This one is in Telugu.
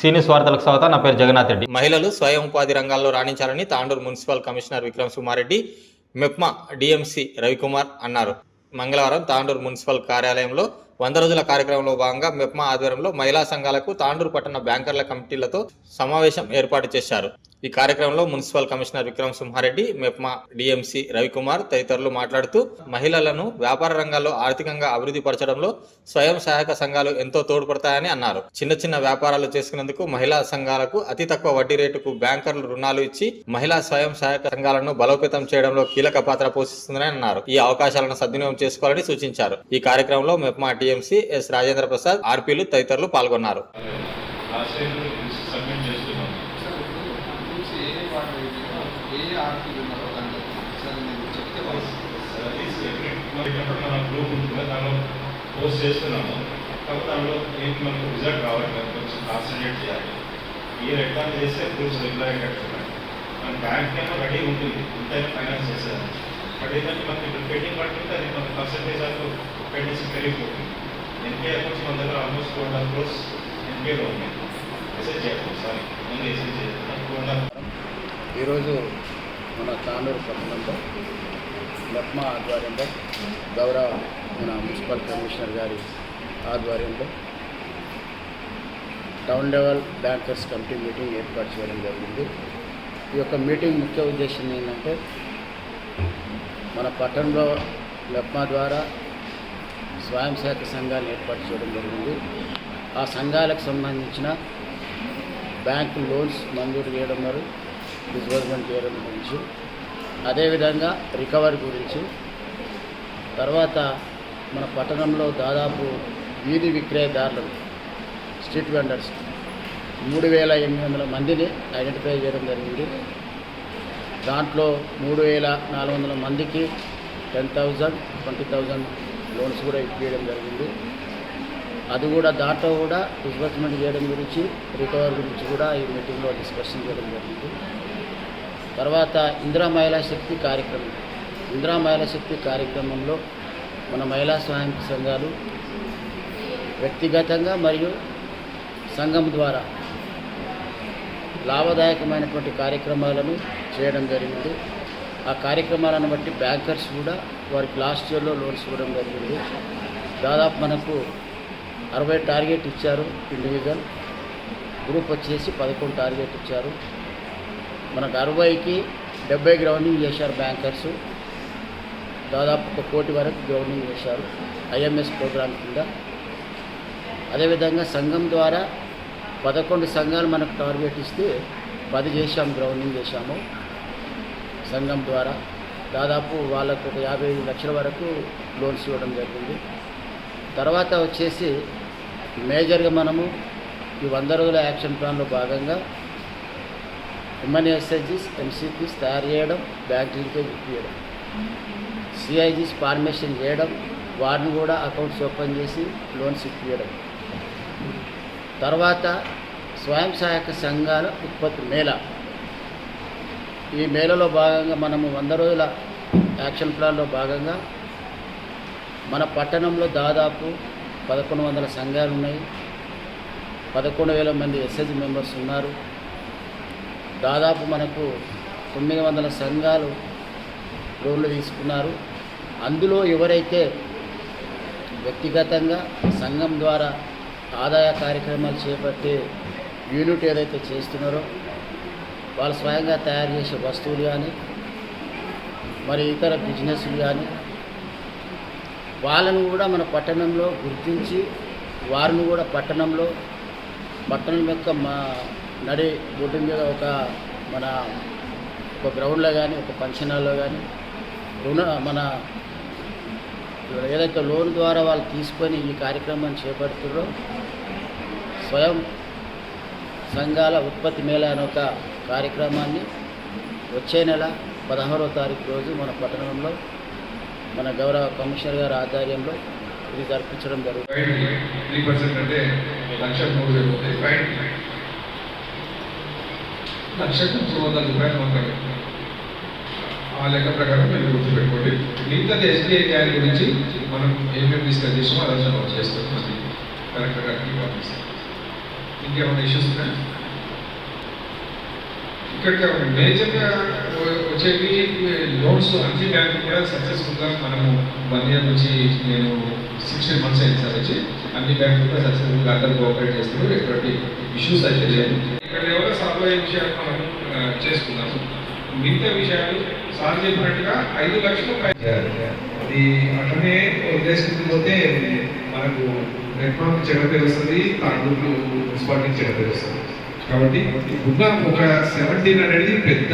సీనియర్స్ వార్తలకు స్వాగతం నా పేరు జగన్నాథ్ రెడ్డి. మహిళలు స్వయం ఉపాధి రంగాల్లో రాణించాలని Tandur municipal commissioner Vikram Sumareddy MEPMA DMC Ravikumar అన్నారు. మంగళవారం తాండూరు మున్సిపల్ కార్యాలయంలో వంద రోజుల కార్యక్రమంలో భాగంగా మెప్మా ఆధ్వర్యంలో మహిళా సంఘాలకు తాండూరు పట్టణ బ్యాంకర్ల కమిటీలతో సమావేశం ఏర్పాటు చేశారు. ఈ కార్యక్రమంలో municipal commissioner Vikram Simhareddy MEPMA DMC Ravikumar తదితరులు మాట్లాడుతూ మహిళలను వ్యాపార రంగాల్లో ఆర్థికంగా అభివృద్ధి పరచడంలో స్వయం సహాయక సంఘాలు ఎంతో తోడ్పడతాయని అన్నారు. చిన్న చిన్న వ్యాపారాలు చేసుకునేందుకు మహిళా సంఘాలకు అతి తక్కువ వడ్డీ రేటుకు బ్యాంకర్లు రుణాలు ఇచ్చి మహిళా స్వయం సహాయక సంఘాలను బలోపేతం చేయడంలో కీలక పాత్ర పోషిస్తుందని అన్నారు. ఈ అవకాశాలను సద్వినియోగం చేసుకోవాలని సూచించారు. ఈ కార్యక్రమంలో మెప్మా టిఎంసి ఎస్ రాజేంద్ర ప్రసాద్ ఆర్పీలు తదితరులు పాల్గొన్నారు. ఎక్కడ మన గ్రూప్ ఉంటుందో దానిలో పోస్ట్ చేస్తున్నాము కాకపోతే దానిలో ఏంటి మనకు రిజల్ట్ రావట్లేదు కొంచెం కాన్సన్ట్రేట్ చేయాలి ఈ రిటర్న్ చేస్తే ప్రూఫ్స్ రిప్లై కట్టుకున్నాయి మన బ్యాంక్ ఏమో రెడీ ఉంటుంది ఇంతైనా ఫైనాన్స్ చేసేదాన్ని బట్ ఏంటంటే మనకి ఇప్పుడు పెండింగ్ పడుతుంటే అది మన పర్సంటేజ్ ఆఫ్ పెండింగ్స్ పెరిగిపోతుంది ఎన్కే అకౌంట్స్ మన దగ్గర ఆల్మోస్ట్ టూ అండ్ క్రోర్స్ ఎన్కేలో ఉన్నాయి మెసేజ్ చేయాలి సారీ ముందు మెసేజ్ చేయాలి టూ అండ్ ఈరోజు మన తాండూరు పట్టణంలో లక్మా ఆధ్వర్యంలో గౌరవ మన మున్సిపల్ కమిషనర్ గారి ఆధ్వర్యంలో town level bankers committee meeting ఏర్పాటు చేయడం జరిగింది. ఈ యొక్క మీటింగ్ ముఖ్య ఉద్దేశం ఏంటంటే మన పట్టణంలో లక్మా ద్వారా స్వయం సహాయక సంఘాలు ఏర్పాటు చేయడం జరిగింది. ఆ సంఘాలకు సంబంధించిన బ్యాంకు లోన్స్ మంజూరు చేయడం మరియు డిస్బర్స్మెంట్ చేయడం గురించి అదేవిధంగా రికవరీ గురించి. తర్వాత మన పట్టణంలో దాదాపు వీధి విక్రయదారులు స్ట్రీట్ వెండర్స్ మూడు వేల ఎనిమిది వందల మందిని ఐడెంటిఫై చేయడం జరిగింది. దాంట్లో మూడు వేల నాలుగు వందల మందికి ten thousand twenty thousand loans కూడా ఇప్పించడం జరిగింది. అది కూడా దాంట్లో కూడా డిస్బర్స్మెంట్ చేయడం గురించి రికవరీ గురించి కూడా ఈ మీటింగ్లో డిస్కషన్ చేయడం జరిగింది. తర్వాత ఇందిరా మహిళా శక్తి కార్యక్రమం. ఇందిరా మహిళా శక్తి కార్యక్రమంలో మన మహిళా స్వయం సంఘాలు వ్యక్తిగతంగా మరియు సంఘం ద్వారా లాభదాయకమైనటువంటి కార్యక్రమాలను చేయడం జరిగింది. ఆ కార్యక్రమాలను బట్టి బ్యాంకర్స్ కూడా వారికి లాస్ట్ ఇయర్లో లోన్స్ ఇవ్వడం జరిగింది. దాదాపు మనకు అరవై టార్గెట్ ఇచ్చారు ఇండివిజువల్. గ్రూప్ వచ్చేసి పదకొండు టార్గెట్ ఇచ్చారు. మనకు అరవైకి డెబ్బై గ్రౌండింగ్ చేశారు బ్యాంకర్స్ దాదాపు ఒక కోటి వరకు గ్రౌండింగ్ చేశారు ఐఎంఎస్ ప్రోగ్రాం కింద. అదేవిధంగా సంఘం ద్వారా పదకొండు సంఘాలు మనకు టార్గెట్ ఇస్తే పది చేశాం గ్రౌండింగ్ చేశాము సంఘం ద్వారా. దాదాపు వాళ్ళకు ఒక యాభై ఐదు లక్షల వరకు లోన్స్ ఇవ్వడం జరిగింది. తర్వాత వచ్చేసి మేజర్గా మనము ఈ వంద రోజుల యాక్షన్ ప్లాన్లో భాగంగా ఎంఎన్ఎస్ఐజీస్ ఎంసీపీస్ తయారు చేయడం బ్యాంక్ లింకేజ్ ఇప్పించడం సిఐజీస్ ఫార్మేషన్ చేయడం వారిని కూడా అకౌంట్స్ ఓపెన్ చేసి లోన్స్ ఇప్పించడం తర్వాత స్వయం సహాయక సంఘాల ఉత్పత్తి మేళ. ఈ మేళలో భాగంగా మనము వంద రోజుల యాక్షన్ ప్లాన్లో భాగంగా మన పట్టణంలో దాదాపు పదకొండు వందల సంఘాలు ఉన్నాయి. పదకొండు వేల మంది ఎస్ఎస్జి మెంబర్స్ ఉన్నారు. దాదాపు మనకు తొమ్మిది వందల సంఘాలు లోన్లు తీసుకున్నారు. అందులో ఎవరైతే వ్యక్తిగతంగా సంఘం ద్వారా ఆదాయ కార్యక్రమాలు చేపట్టే యూనిట్ ఏదైతే చేస్తున్నారో వాళ్ళు స్వయంగా తయారు చేసే వస్తువులు కానీ మరి ఇతర బిజినెస్లు కానీ వాళ్ళను కూడా మన పట్టణంలో గుర్తించి వారిని కూడా పట్టణంలో పట్టణం యొక్క మా నడి బొడ్డు మీద ఒక మన ఒక గ్రౌండ్లో కానీ ఒక ఫంక్షన్ హాల్లో కానీ రుణ మన ఏదైతే లోన్ ద్వారా వాళ్ళు తీసుకొని ఈ కార్యక్రమాన్ని చేపడుతున్నారో స్వయం సంఘాల ఉత్పత్తి మేళ అనే ఒక కార్యక్రమాన్ని వచ్చే నెల పదహారవ తారీఖు రోజు మన పట్టణంలో మన గౌరవ కమిషనర్ గారి ఆధ్వర్యంలో ఇది జరిపించడం జరుగుతుంది. లక్షకు మూడు వందల రూపాయలు మాత్రమే ఆ లెక్క ప్రకారం మీరు గుర్తుపెట్టుకోండి. మిగతాది ఎస్బీఐ గ్యారీ గురించి మనం ఏమేమి డిస్కస్ చేసామో అదే నోట్ చేస్తాం. మళ్ళీ కరెక్ట్గా పంపిస్తాం ఇంకేమైనా ఇష్యూస్ ఉన్నాయా? ఇక్కడ మేజర్గా వచ్చేవి లోన్స్ అన్ని బ్యాంకు కూడా సక్సెస్ఫుల్గా మనము వన్ ఇయర్ నుంచి నేను సిక్స్టీన్ మంత్స్ అయింది సార్ వచ్చి అన్ని బ్యాంకులు కూడా సక్సెస్ఫుల్గా అందరూ కోఆపరేట్ చేస్తున్నారు. ఎటువంటి ఇష్యూస్ అయితే లేదు ఇక్కడ ఎవరో సాల్వ్ విషయాలు మనం చేసుకున్నాము. మిగతా విషయాలు సార్ చెప్పినట్టుగా ఐదు లక్షలు పై- అది అట్లనే వదిలేసుకుంటూ పోతే మనకు నెట్వర్క్ చెడ్డ వస్తుంది తాండూరు మున్సిపాలిటీ చెడ్డ వస్తుంది. కాబట్టి ఉన్న ఒక సెవెంటీన్ అనేది పెద్ద